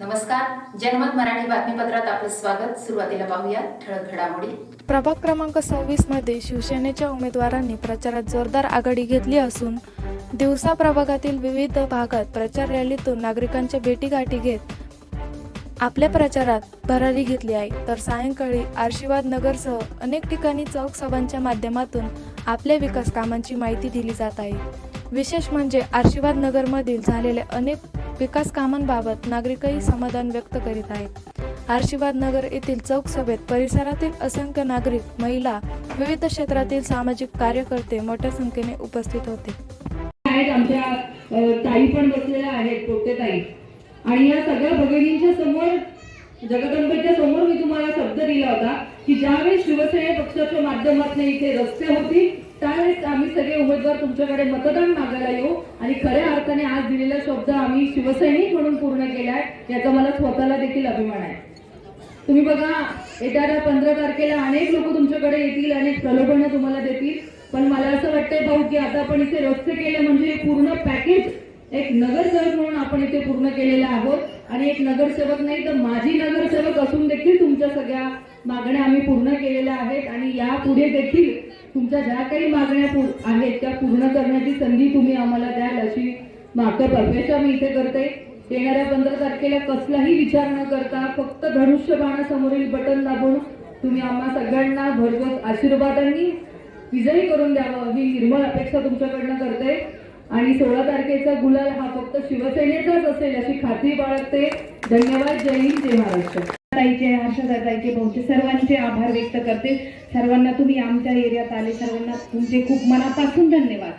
नमस्कार. जनमत मराठी बातमीपत्रात आपलं स्वागत. सुरुवातीला पाहूया ठळक घडामोडी. प्रभाग क्रमांक सव्वीसमध्ये शिवसेनेच्या उमेदवारांनी प्रचारात जोरदार आघाडी घेतली असून दिवसा प्रभागातील विविध भागात प्रचार रॅलीतून नागरिकांच्या भेटीगाठी घेत आपल्या प्रचारात भरारी घेतली आहे. तर सायंकाळी आशीर्वाद नगरसह अनेक ठिकाणी चौक सभांच्या माध्यमातून आपल्या विकास कामांची माहिती दिली जात आहे. विशेष म्हणजे आशीर्वाद नगरमधील झालेले अनेक विकास कामांबाबत नागरिकही समाधान व्यक्त करीत आहेत. आशीर्वाद नगर येथील चौक सभेत परिसरातील असंख्य नागरिक महिला विविध क्षेत्रातील सामाजिक कार्यकर्ते मोठ्या संख्येने उपस्थित होते. आहेत आमच्या ताई पण बसलेल्या आहेत पोटे ताई. आणि या सगळ्या भगिनींच्या समोर जगदंबेच्या समोर मी तुम्हाला शब्द दिला होता की ज्यावेळी शिवसेना पक्षाच्या माध्यमातून इथे रस्ते होती त्यावेळेस आम्ही सगळे उमेदवार तुमच्याकडे मतदान मागायला येऊ आणि खऱ्या अर्थाने आज दिलेला शब्द आम्ही शिवसैनिक म्हणून पूर्ण केला आहे याचा मला स्वतःला देखील अभिमान आहे. तुम्ही बघा येत्या पंधरा तारखेला अनेक लोक तुमच्याकडे येतील अनेक प्रलोभनं तुम्हाला देतील. पण मला असं वाटतंय भाऊ की आता आपण इथे रस्ते केले म्हणजे पूर्ण पॅकेज एक नगरसेवक म्हणून आपण इथे पूर्ण केलेलं आहोत. आणि एक नगरसेवक नाही तर माजी नगरसेवक असून देखील तुमच्या सगळ्या मागण्या आम्ही पूर्ण केलेल्या आहेत. आणि यापुढे देखील तुमच्या ज्या काही मागण्या आहेत त्या पूर्ण करण्याची संधी तुम्ही आम्हाला द्याल अशी मागं अपेक्षा मी इथे करते येणाऱ्या पंधरा तारखेला कसलाही विचार न करता फक्त धनुष्यबाणासमोरील बटन दाबून तुम्ही आम्हा सगळ्यांना भरघोस आशीर्वादांनी विजयी करून द्यावं ही निर्मळ अपेक्षा तुमच्याकडनं करते आणि सोळा तारखेचा गुलाल हा फक्त शिवसेनेचाच असेल अशी खात्री बाळगते. धन्यवाद. जय हिंद. जय महाराष्ट्र. ताईचे ताईचे भाऊचे सर्वांचे आभार व्यक्त करते. सर्वांना तुम्ही आमच्या एरियात आले सर्वांना तुमचे खूप मनापासून धन्यवाद.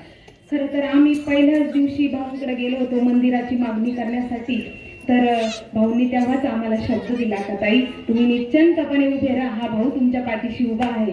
खरं तर आम्ही पहिल्याच दिवशी भाऊकडे गेलो होतो मंदिराची मागणी करण्यासाठी. तर भाऊनी भाऊंनी तेव्हाच आम्हाला शब्द दिला का ताई तुम्ही निश्चंतपणे उभे राहा हा भाऊ तुमच्या पाठीशी उभा आहे.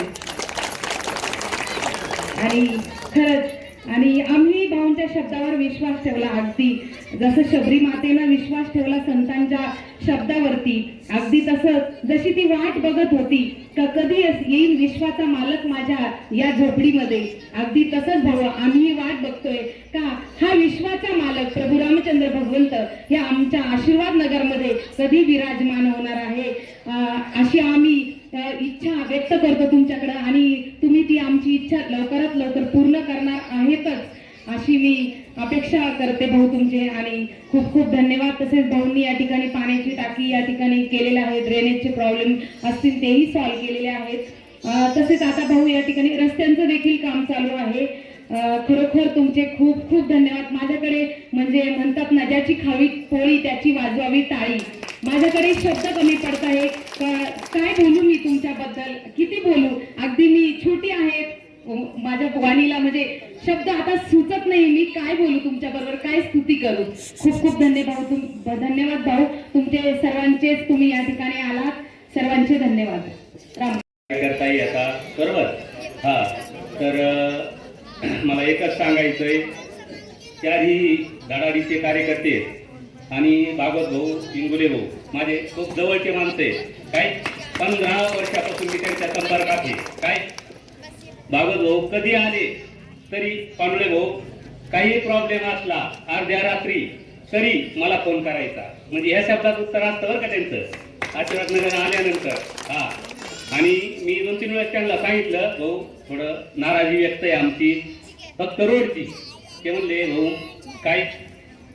आणि खरंच आणि आम्ही भाऊंच्या शब्दावर विश्वास ठेवला अगदी. जसं शबरी मातेनं विश्वास ठेवला संतांच्या शब्दावरती अगदी तसं जशी ती वाट बघत होती का कधी येईल विश्वाचा मालक माझ्या या झोपडीमध्ये. अगदी तसंच भाऊ आम्ही वाट बघतोय का? हा विश्वाचा मालक प्रभू रामचंद्र भगवंत या आमच्या आशीर्वाद नगरमध्ये कधी विराजमान होणार आहे? अशी आम्ही अ, इच्छा व्यक्त करतो तुमच्याकडे आणि तुम्ही ती आमची इच्छा लवकरात लवकर पूर्ण करणार आहेतच अशी मी अपेक्षा करते भाऊ तुमचे आणि खूप खूप धन्यवाद. तसेच भाऊंनी या ठिकाणी पाण्याची टाकी या ठिकाणी केलेल्या आहेत ड्रेनेजचे प्रॉब्लेम असतील तेही सॉल्व्ह केलेले आहेत. तसेच आता भाऊ या ठिकाणी रस्त्यांचं देखील काम चालू आहे. खरोखर तुमचे खूप खूप धन्यवाद. माझ्याकडे म्हणजे म्हणतात ना ज्याची खावी पोळी त्याची वाजवावी टाळी माझ्याकडे शब्द कमी पडत आहे काय बोलू मी तुमच्याबद्दल? किती बोलू? अगदी मी छोटी आहे. माझ्या वाणीला म्हणजे शब्द आता सुचत नाही. मी काय बोलू तुमच्या बरोबर काय स्तुती करू? खूप खूप धन्यवाद तुम धन्यवाद भाऊ. तुमचे सर्वांचेच तुम्ही या ठिकाणी आलात. सर्वांचे धन्यवाद. राम. काय करता आता? बरोबर? हा. तर मला एकच सांगायचंय. त्याही धडाडीचे कार्यकर्ते आणि भागवत भाऊ इंगुले भाऊ माझे खूप जवळचे माणसं आहेत. काय? पंधरा वर्षापासून मी त्यांच्या संपर्कात आहे. काय? भागवत भाऊ कधी आले? तरी पांडुळे भाऊ काही प्रॉब्लेम असला अर्ध्या रात्री तरी मला फोन करायचा. म्हणजे ह्या शब्दात उत्तर असतं बरं का त्यांचं. आशीर्वाद नगर आल्यानंतर. हा. आणि मी दोन तीन वेळेस त्यांना सांगितलं भाऊ थोडं नाराजी व्यक्त आहे आमची. फक्त रोडची. ते म्हणले भाऊ काय?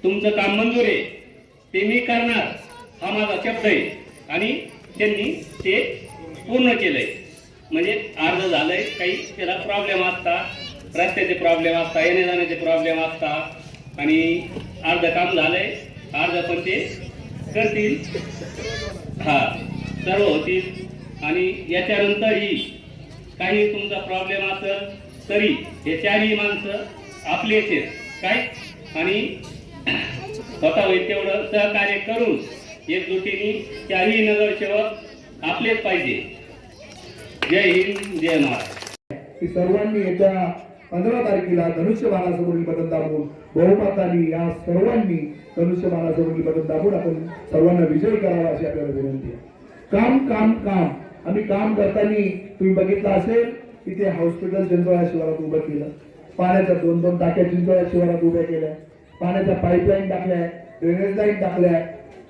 तुमचं काम मंजूर आहे. ते मी करणार हा माझा शब्द आहे. आणि त्यांनी ते पूर्ण केलंय. म्हणजे अर्ज झालंय काही त्याला प्रॉब्लेम असता रस्त्याचे प्रॉब्लेम असता येणे जाण्याचे प्रॉब्लेम असता आणि अर्ध काम झालंय अर्ध पण ते करतील. हा सर्व होतील. आणि याच्यानंतरही काही तुमचा प्रॉब्लेम असेल तरी हे चारही माणसं आपलेच आहेत. काय? आणि स्वतः होईल तेवढं सहकार्य करून एकजुटीने चारही नगरसेवक आपलेच पाहिजे. जय हिंद जय महाराज सर्वांनी येत्या पंधरा तारखेला धनुष्यबाणासमोरील बटन दाबून बहुमतानी या सर्वांनी धनुष्यबाणासमोरील बटन दाबून आपण सर्वांना विजय करावा अशी आपल्याला विनंती आहे. काम काम काम. आम्ही काम करताना तुम्ही बघितलं असेल तिथे हॉस्पिटल चिंचोळा शिवारात उभं केलं. पाण्याच्या दोन दोन टाक्या चिंचोळा शिवारात उभ्या केल्या. पाण्याच्या पाईपलाईन टाकल्या ड्रेनेज लाईन टाकल्या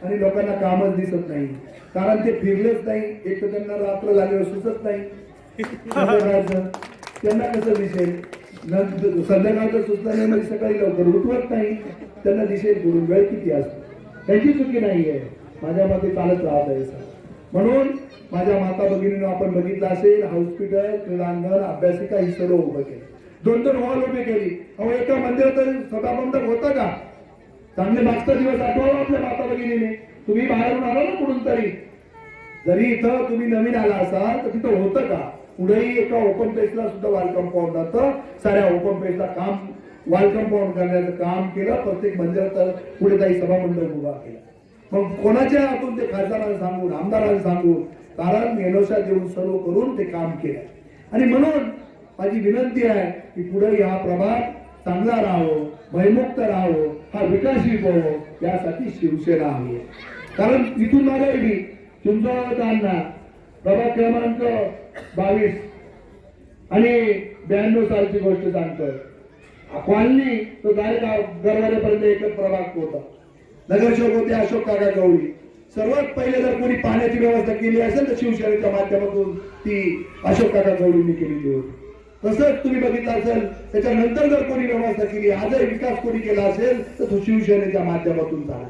आणि लोकांना कामच दिसत नाही. कारण ते फिरलेच नाही एक तर त्यांना रात्र झाल्यावर सुचत नाही. त्यांना कसं दिसेल? संध्याकाळचं सुचलं नाही म्हणजे सकाळी लवकर उठवत नाही. त्यांना दिसेल कुठून वेळ किती असतो? त्यांची चुकी नाही आहे. माझ्या मते चालत राहत आहे सर. म्हणून माझ्या माता भगिनीनं आपण बघितलं असेल हॉस्पिटल क्रीडांगण अभ्यासिका ही सर्व उभं केलं. दोन दोन हॉल उभी केली. अहो एका मंदिरात तरी सभामंडप होता का? चांगले मागचा दिवस आठवावा आपल्या माता भगिनीने. तुम्ही बाहेरून आला ना कुठून तरी? जरी इथं तुम्ही नवीन आला असाल तर तिथं होतं का? पुढेही एका ओपन पेजला सुद्धा वॉल कंपाऊंड होतं साऱ्या ओपन पेजला काम वॉल कंपाऊंड करण्याचं काम केलं. प्रत्येक मंदिरात पुढे काही सभामंडप उभा केला. मग कोणाच्या हातून ते खासदारांना सांगून आमदारांना सांगून कारण मेनोशा देऊन सर्व करून ते काम केलं. आणि म्हणून माझी विनंती आहे की पुढे हा प्रभाग चांगला राहावो भयमुक्त राहावो हा विकास व्हावो यासाठी शिवसेना हवी आहे. कारण तिथून मागे तुमचा चिंचवडताना प्रभाग क्रमांक बावीस आणि ब्याण्णव सालची गोष्ट सांगतोय. कॉलनी तो डायरेक्ट गरवारेपर्यंत एकच प्रभाग होता. नगरसेवक होते अशोक काका गवळी सर्वात पहिले जर कोणी पाण्याची व्यवस्था केली असेल तर शिवसेनेच्या माध्यमातून ती अशोक काका गवळींनी केलेली होती. तसंच तुम्ही बघितलं असेल त्याच्यानंतर जर कोणी व्यवस्था केली आजही विकास कोणी केला असेल तर तो शिवसेनेच्या माध्यमातून झाला.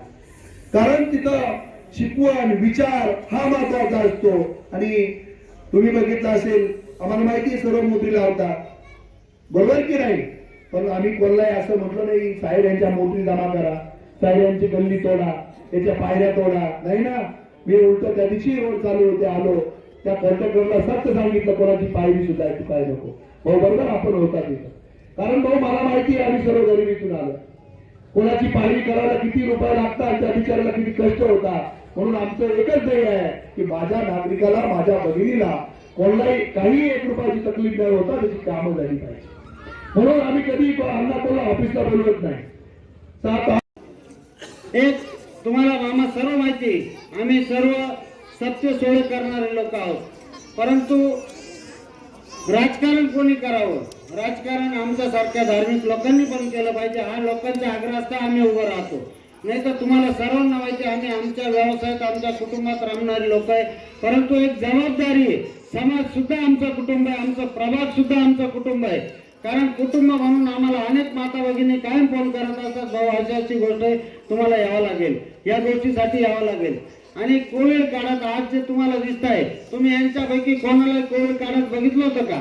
कारण तिथं शिकवण विचार हा महत्त्वाचा असतो. आणि तुम्ही बघितलं असेल आम्हाला माहिती सर्व मोठी होता बरोबर की नाही? पण आम्ही कोल्हाय असं म्हटलं नाही साहेब यांच्या मोटरी जमा करा साहेब यांची गल्ली तोडा याच्या पायऱ्या तोडा. नाही ना? मी उलट त्या दिवशी रोड चालू होते आलो. त्या कॉन्ट्रॅक्टरला सक्त सांगितलं कोणाची पायरी सुद्धा आहे, तू काय नको. भाऊ बरोबर आपण होता तिथं कारण भाऊ मला माहिती आहे आम्ही सर्व गरिबीतून आलो. कोणाची पाणी करायला किती रुपये लागतात त्या बिचाराला किती कष्ट होतात. म्हणून आमचं एकच ध्येय आहे की माझ्या नागरिकाला माझ्या भगिनीला कोणालाही काही एक रुपयाची तकलीफ न होता त्याची कामं झाली पाहिजे. म्हणून आम्ही कधी अन्ना कोणा ऑफिसला बोलवत नाही. एक तुम्हाला मामा सर्व माहिती आहे. आम्ही सर्व सत्य सोय करणारे लोक आहोत. परंतु राजकारण कोणी करावं? राजकारण आमच्यासारख्या धार्मिक लोकांनी पण केलं पाहिजे. हा लोकांच्या असता आम्ही उभं राहतो. नाही तर तुम्हाला सर्वांना माहिती आणि आम्ही आमच्या व्यवसायात आमच्या कुटुंबात राहणारे लोक आहे. परंतु एक जबाबदारी आहे. समाज सुद्धा आमचं कुटुंब आहे आमचं प्रभाग सुद्धा आमचं कुटुंब आहे. कारण कुटुंब म्हणून आम्हाला अनेक माता भगिनी कायम फोन करत असतात. भाऊ अशी अशी गोष्ट तुम्हाला यावं लागेल. या गोष्टीसाठी यावं लागेल. आणि कोविड काळात आज जे तुम्हाला दिसत आहे तुम्ही यांच्यापैकी कोणाला कोविड काळात बघितलं होतं का?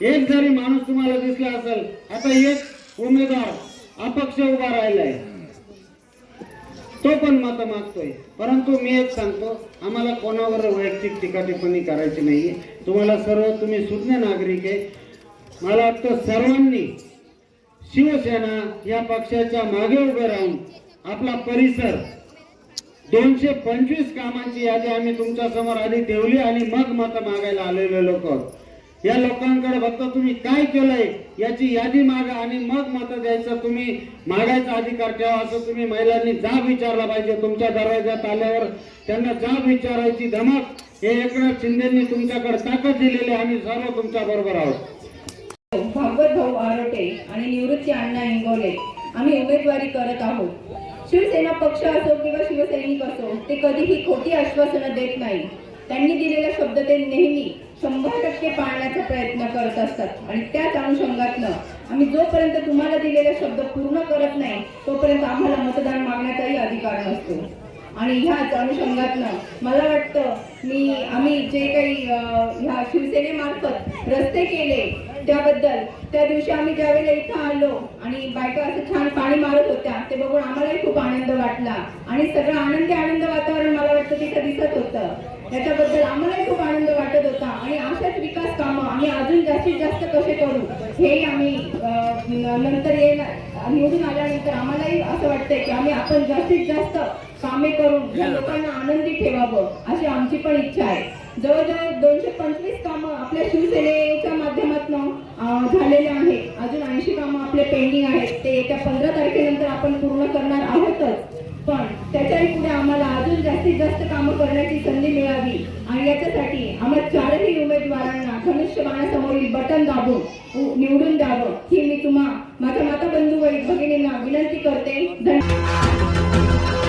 एक जरी माणूस तुम्हाला दिसला असेल आता एक उमेदवार अपक्ष उभा राहिलाय. तो पण मत मागतोय. परंतु मी एक सांगतो आम्हाला कोणावर वैयक्तिक टीका टिप्पणी करायची नाहीये. तुम्हाला सर्व तुम्ही सुज्ञ नागरिक आहे. मला वाटतं सर्वांनी शिवसेना या पक्षाच्या मागे उभे राहून आपला परिसर दोनशे पंचवीस कामांची यादी आम्ही तुमच्यासमोर आधी ठेवली आणि मग मत मागायला आलेले लोक. या लोकांकडे फक्त तुम्ही काय केलंय याची यादी मागा आणि मग मत द्यायचं तुम्ही मागायचा अधिकार ठेवा असं तुम्ही महिलांनी जाब विचारला पाहिजे. तुमच्या दरवाज्यात आल्यावर त्यांना जाब विचारायची धमक हे एकनाथ शिंदेनी तुमच्याकडे ताकद दिलेली आम्ही सर्व तुमच्या बरोबर आहोत. अंबर भाऊ आरोटे आणि निवृत्ती अण्णा इंगोले आम्ही उमेदवारी करत आहोत. शिवसेना पक्ष असो किंवा शिवसैनिक असो ते कधीही खोटी आश्वासनं देत नाही. त्यांनी दिलेला शब्द ते नेहमी शंभर टक्के पाळण्याचा प्रयत्न करत असतात. आणि त्याच अनुषंगातनं आम्ही जोपर्यंत तुम्हाला दिलेला शब्द पूर्ण करत नाही तोपर्यंत आम्हाला मतदान मागण्याचाही अधिकार नसतो. आणि ह्याच अनुषंगातनं मला वाटतं मी आम्ही जे काही ह्या शिवसेनेमार्फत रस्ते केले त्याबद्दल. त्या दिवशी आम्ही ज्यावेळेला इथं आलो आणि बायका असं छान पाणी मारत होत्या ते बघून आम्हालाही खूप आनंद वाटला. आणि सगळं आनंदी आनंद वातावरण मला वाटतं तिथं दिसत होतं. त्याच्याबद्दल आम्हालाही खूप आनंद वाटत होता. आणि अशाच विकास कामं आम्ही अजून जास्तीत जास्त कसे करू हेही आम्ही नंतर येणार निवडून आल्यानंतर आम्हालाही असं वाटतंय की आम्ही आपण जास्तीत जास्त कामे करून लोकांना आनंदी ठेवावं अशी आमची पण इच्छा आहे. जवळजवळ दोनशे पंचवीस कामं आपल्या शिवसेनेच्या माध्यमातून झालेले आहे. अजून ऐंशी कामं आपले पेंडिंग आहेत. ते येत्या पंधरा तारखेनंतर आपण पूर्ण करणार आहोतच. पण त्याच्याही पुढे आम्हाला अजून जास्तीत जास्त कामं करण्याची संधी मिळावी. आणि याच्यासाठी आम्हाला चारही उमेदवारांना धनुष्यबाणासमोरील बटन दाबून निवडून द्यावं. ही मी तुम्हा माझ्या माता बंधू भगिनींना विनंती करते. धन्यवाद